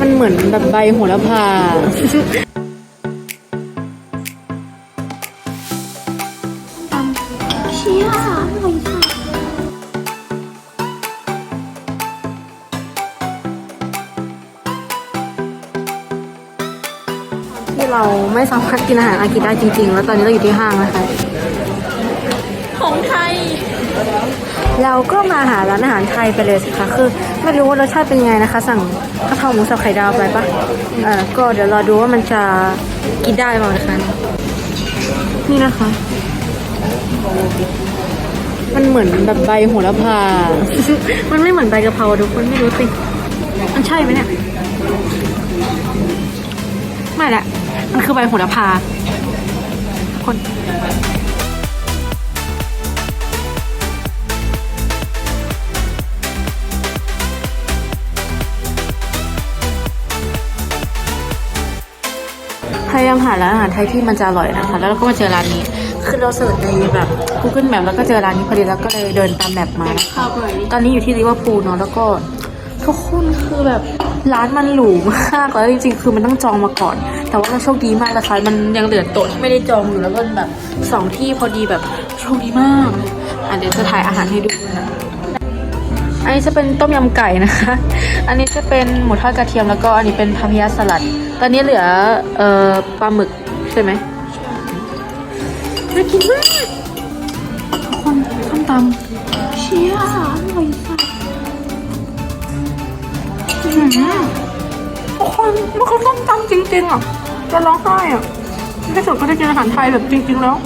มันเหมือนแบบใบโหระพาเชี่ยอร่อยค่ะที่เราไม่สามารถกินอาหารอากิได้จริง ๆ แล้วตอนนี้เราอยู่ที่ห้างนะคะ ของไทย เราก็มาหาร้านอาหารไทยไปเลยสิคะคือไม่รู้ว่ารสชาติเป็นยังไงนะคะ สั่งกะเพราหมูสับไข่ดาวไปปะเออก็เดี๋ยวรอดูว่ามันจะกินได้ไหมนะคะนี่นะคะ มันเหมือนแบบใบโหระพา มันไม่เหมือนใบกะเพราทุกคนไม่รู้สิมันใช่ไหมเนี่ยไม่แหละมันคือใบโหระพาทุกคน พยายามหาร้านอาหารไทยที่มันจะอร่อยนะคะ แล้วเราก็มาเจอร้านนี้ คือเราเสิร์ชในแบบ Google Map แล้วก็เจอร้านนี้พอดีแล้วก็เลยเดินตามแมปมานะคะข้าวอร่อยตอนนี้อยู่ที่ลิเวอร์พูลเนาะแล้วก็ทุกคนคือแบบร้านมันหรูมากแล้วจริงๆ คือมันต้องจองมาก่อน แต่ว่าเราโชคดีมากนะคะมันยังเหลือโต๊ะที่ไม่ได้จองอยู่แล้วก็แบบสองที่พอดีแบบโชคดีมากอะเดี๋ยวจะถ่ายอาหารให้ดูนะ อันนี้จะเป็นต้มยำไก่นะคะ อันนี้จะเป็นหมูทอดกระเทียมแล้วก็อันนี้เป็นพาพิยาสลัด ตอนนี้เหลือเอ่อปลาหมึกใช่ไหมน่ากินมากคนส้มตเชี่ยอร่อยค่ะำอื้อหือทุกคนมันคือส้มตำจริงๆอะจะร้องไห้อะที่สุดก็ได้กินอาหารไทยแบบจริง ๆ แล้ว